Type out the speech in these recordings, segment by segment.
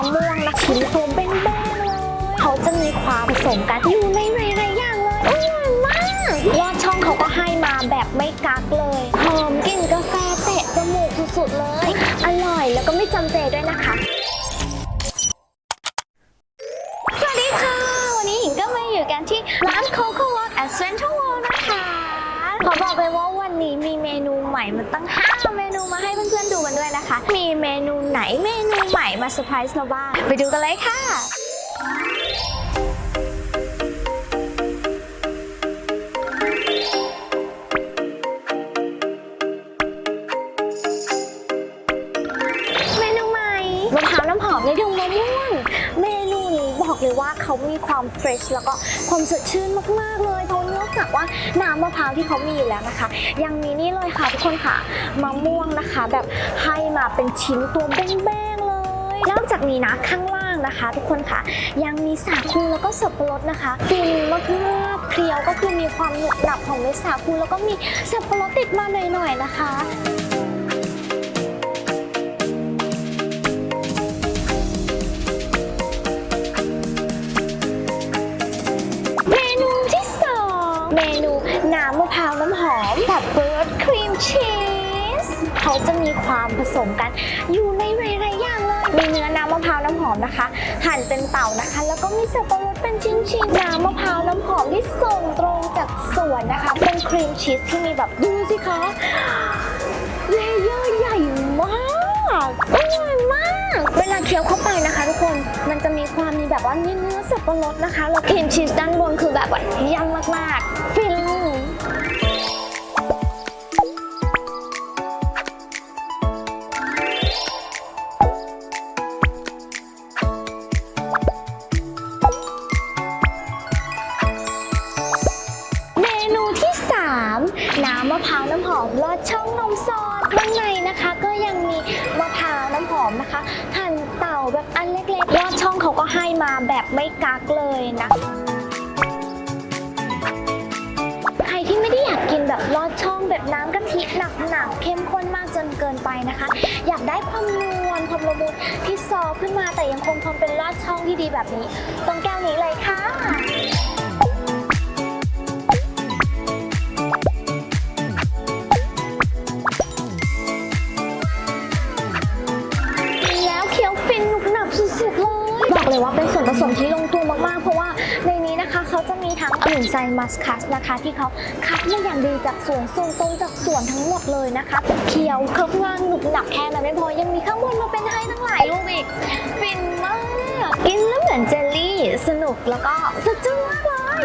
ะม่วงนะชิ้นตัวเบ้งๆเลยเขาจะมีความผสมกันอยู่ในหลายๆอย่างเลยอร่อยมากยอดช่องเขาก็ให้มาแบบไม่กักเลยหอมกลิ่นกาแฟเตะจมูกสุดๆเลย อร่อยแล้วก็ไม่จำเจด้วยนะคะสวัสดีค่ะ วันนี้หญิงก็มาอยู่กันที่ร้าน Coco Walk at Central World นะคะขอบอกเลยว่า นี้มีเมนูใหม่มันตั้ง5เมนูมาให้เพื่อนๆดูกันด้วยนะคะ มีเมนูไหนเมนูใหม่มาเซอร์ไพรส์เราบ้างไปดูกันเลยค่ะ เลยว่าเขามีความเฟรชแล้วก็ความสดชื่นมากๆเลยเพราะนอกจากว่าน้ำมะพร้าวที่เขามีอยู่แล้วนะคะ ยังมีนี่เลยค่ะทุกคนค่ะมะม่วงนะคะ แบบให้มาเป็นชิ้นตัวเบ้งๆเลย นอกจากนี้นะข้างล่างนะคะ ทุกคนค่ะ ยังมีสาคูแล้วก็สับปะรดนะคะฟินมากๆเคี้ยวก็คือมีความหนุบหนับของเม็ดสาคูแล้วก็มีสับปะรดติดมาหน่อยๆนะคะิร์ดครีมชีสเขาจะมีความผสมกันอยู่ในหลายๆอย่างเลย มีเนื้อน้ำมะพร้าวน้ำหอมนะคะ หั่นเป็นเต่านะคะ แล้วก็มีสับปะรดเป็นชิ้นๆ น้ำมะพร้าวน้ำหอมที่ส่งตรงจากสวนนะคะ เป็นครีมชีสที่มีแบบดูสิคะเลเยอร์ใหญ่มากอร่อยมาก เวลาเคี้ยวเข้าไปนะคะ ทุกคนมันจะมีความมีแบบว่าเนื้อสับปะรดนะคะแล้วครีมชีสด้านบนคือแบบว่าเยี่ยมมากๆฟินะพร้าวน้ำหอมลอดช่องนมสดข้างในนะคะ ก็ยังมีมะพร้าวน้ำหอมนะคะหั่นเต่าแบบอันเล็กๆลอดช่องเขาก็ให้มาแบบไม่กักเลยนะใครที่ไม่ได้อยากกินแบบลอดช่องแบบน้ำกะทิหนักๆเข้มข้นมากจนเกินไปนะคะ อยากได้ความนวลความละมุนที่ซอฟต์ขึ้นมาแต่ยังคงความเป็นลอดช่องที่ดีแบบนี้ ตรงแก้วนี้เลยค่ะ จะมีทั้งองุ่นไซมัสคัสนะคะ ที่เขาคัดมาอย่างดีจากสวนส่งตรงจากสวนทั้งหมดเลยนะคะเคี้ยวเคลือบงานหนุบหนับแค่นั้นไม่พอยังมีข้างบนมาเป็นให้ทั้งหลายลูกอีกฟินมากกินแล้วเหมือนเจลลี่ สนุกแล้วก็สดชื่นมากเลย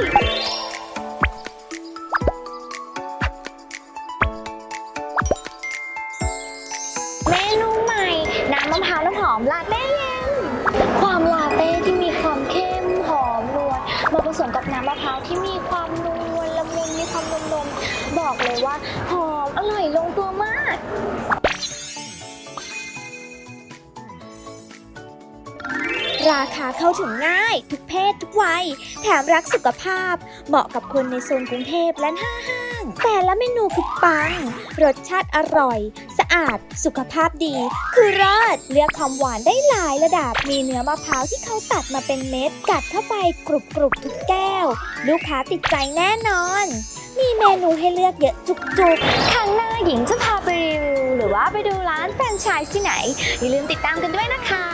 เมนูใหม่น้ำมะพร้าวน้ำหอมลาเต้เย็นความะพร้าวที่มีความนวลละมุนมีความนมๆบอกเลยว่าหอมอร่อยลงตัวมาก ราคาเข้าถึงง่าย ทุกเพศทุกวัย แถมรักสุขภาพ เหมาะกับคนในโซนกรุงเทพและห้าห้าง แต่ละเมนูคือปัง รสชาติอร่อย อาด สุขภาพดี คือรอดเลือกความหวานได้หลายระดับ มีเนื้อมะพร้าวที่เขาตัดมาเป็นเม็ด กัดเข้าไปกรุบกรุบทุกแก้ว ลูกค้าติดใจแน่นอน มีเมนูให้เลือกเยอะจุกครั้งหน้าหญิงจะพาไปรีวิวหรือว่าไปดูร้านแฟรนไชส์ที่ไหน อย่าลืมติดตามกันด้วยนะคะ